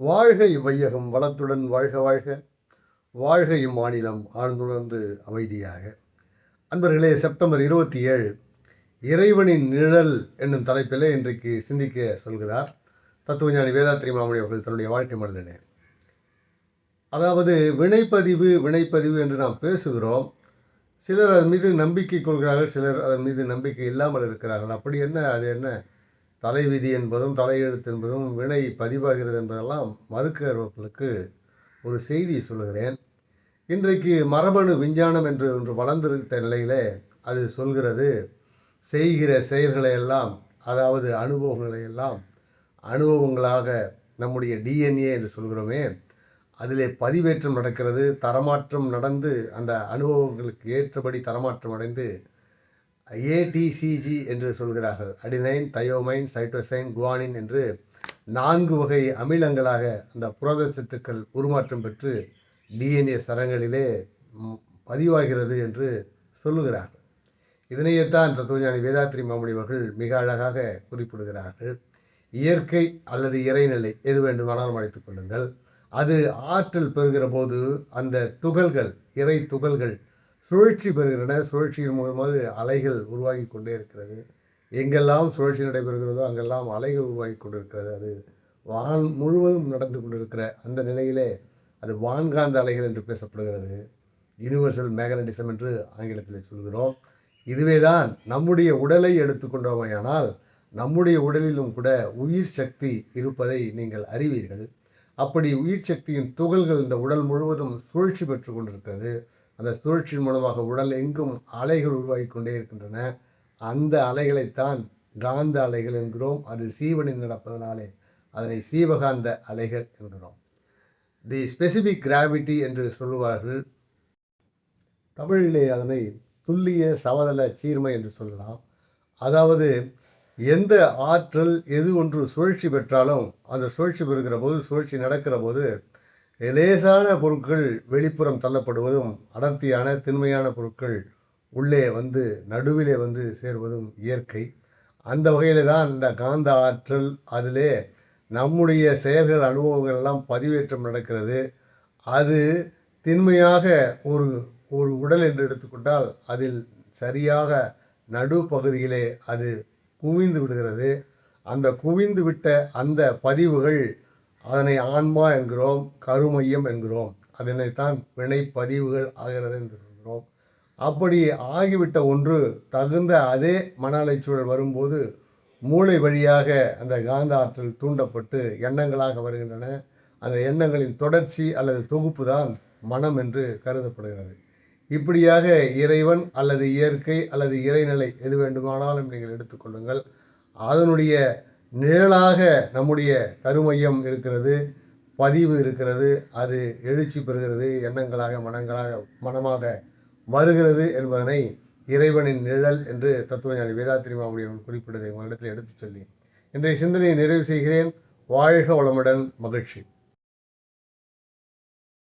வாழ்க இவ்வையகம் வளத்துடன் வாழ்க வாழ்க. வாழ்க இம்மாநிலம் ஆழ்ந்துணர்ந்து அமைதியாக. அன்பர்களே செப்டம்பர் இருபத்தி ஏழு இறைவனின் நிழல் என்னும் தலைப்பிலே இன்றைக்கு சிந்திக்க சொல்கிறார் தத்துவஞானி வேதாத்திரி மாமணி அவர்கள் தன்னுடைய வாழ்க்கை மனிதனே அதாவது வினைப்பதிவு வினைப்பதிவு என்று நாம் பேசுகிறோம். சிலர் அதன் மீது நம்பிக்கை கொள்கிறார்கள் சிலர் அதன் மீது நம்பிக்கை இல்லாமல் இருக்கிறார்கள். அப்படி என்ன அது என்ன? தலைவிதி என்பதும் தலையெழுத்து என்பதும் வினை பதிவாகிறது என்பதெல்லாம் மறுக்கிறவர்களுக்கு ஒரு செய்தி சொல்லுகிறேன். இன்றைக்கு மரபணு விஞ்ஞானம் என்று ஒன்று வளர்ந்துவிட்ட நிலையிலே அது சொல்கிறது செய்கிற செயல்களை எல்லாம் அதாவது அனுபவங்களை எல்லாம் அனுபவங்களாக நம்முடைய டிஎன்ஏ என்று சொல்கிறோமே அதிலே பதிவேற்றம் நடக்கிறது தரமாற்றம் நடந்து அந்த அனுபவங்களுக்கு ஏற்றபடி தரமாற்றம் அடைந்து ஏடிசிஜி என்று சொல்கிறார்கள். அடினைன் தயோமைன் சைட்டோசைன் குவானின் என்று நான்கு வகை அமிலங்களாக அந்த புரத சத்துக்கள் உருமாற்றம் பெற்று டிஎன்ஏ சரங்களிலே பதிவாகிறது என்று சொல்லுகிறார்கள். இதனையேத்தான் தத்துவஞானி வேதாத்ரி மாமணி அவர்கள் மிக அழகாக குறிப்பிடுகிறார்கள். இயற்கை அல்லது இறைநிலை எது வேண்டுமானாலும் அழைத்துக் கொள்ளுங்கள். அது ஆற்றல் பெறுகிற போது அந்த துகள்கள் இறை துகள்கள் சுழற்சி பெறுகின்றன. சுழற்சியின் மூலமாக அலைகள் உருவாகி கொண்டே இருக்கிறது. எங்கெல்லாம் சுழற்சி நடைபெறுகிறதோ அங்கெல்லாம் அலைகள் உருவாகி கொண்டிருக்கிறது. அது வான் முழுவதும் நடந்து கொண்டிருக்கிற அந்த நிலையிலே அது வான்காந்த அலைகள் என்று பேசப்படுகிறது. யூனிவர்சல் மேக்னட்டிசம் என்று ஆங்கிலத்தில் சொல்கிறோம். இதுவே தான் நம்முடைய உடலை எடுத்துக்கொண்டோமையானால் நம்முடைய உடலிலும் கூட உயிர் சக்தி இருப்பதை நீங்கள் அறிவீர்கள். அப்படி உயிர் சக்தியின் துகள்கள் இந்த உடல் முழுவதும் சுழற்சி பெற்று கொண்டிருக்கிறது. அந்த சுழற்சியின் மூலமாக உடல் எங்கும் அலைகள் உருவாகி கொண்டே இருக்கின்றன. அந்த அலைகளைத்தான் காந்த அலைகள் என்கிறோம். அது சீவனில் நடப்பதனாலே அதனை சீவகாந்த அலைகள் என்கிறோம். தி ஸ்பெசிபிக் கிராவிட்டி என்று சொல்லுவார்கள். தமிழிலே அதனை துல்லிய சமதள சீர்மை என்று சொல்லலாம். அதாவது எந்த ஆற்றல் எது ஒன்று சுழற்சி பெற்றாலும் அந்த சுழற்சி பெறுகிற போது சுழற்சி நடக்கிற போது லேசான பொருட்கள் வெளிப்புறம் தள்ளப்படுவதும் அடர்த்தியான திண்மையான பொருட்கள் உள்ளே வந்து நடுவிலே வந்து சேர்வதும் இயற்கை. அந்த வகையில் தான் இந்த காந்த ஆற்றல் அதிலே நம்முடைய செயல்கள் அனுபவங்கள் எல்லாம் பதிவேற்றம் நடக்கிறது. அது திண்மையாக ஒரு ஒரு உடல் என்று எடுத்துக்கொண்டால் அதில் சரியாக நடுப்பகுதியிலே அது குவிந்து விடுகிறது. அந்த குவிந்து விட்ட அந்த பதிவுகள் அதனை ஆன்மா என்கிறோம் கருமையம் என்கிறோம். அதனைத்தான் வினை பதிவுகள் ஆகிறது என்று சொல்கிறோம். அப்படி ஆகிவிட்ட ஒன்று தகுந்த அதே மன அலைச்சூழல் வரும்போது மூளை வழியாக அந்த காந்த ஆற்றல் தூண்டப்பட்டு எண்ணங்களாக வருகின்றன. அந்த எண்ணங்களின் தொடர்ச்சி அல்லது தொகுப்பு தான் மனம் என்று கருதப்படுகிறது. இப்படியாக இறைவன் அல்லது இயற்கை அல்லது இறைநிலை எது வேண்டுமானாலும் நீங்கள் எடுத்துக்கொள்ளுங்கள் அதனுடைய நிழலாக நம்முடைய கருமையம் இருக்கிறது பதிவு இருக்கிறது அது எழுச்சி பெறுகிறது எண்ணங்களாக மனங்களாக மனமாக வருகிறது என்பதனை இறைவனின் நிழல் என்று தத்துவஞானி வேதாத்திரி மாமுடி அவர்கள் குறிப்பிட்டதை உங்களிடத்தில் எடுத்துச் சொல்லி இன்றைய சிந்தனையை நிறைவு செய்கிறேன். வாழ்க வளமுடன் மகிழ்ச்சி.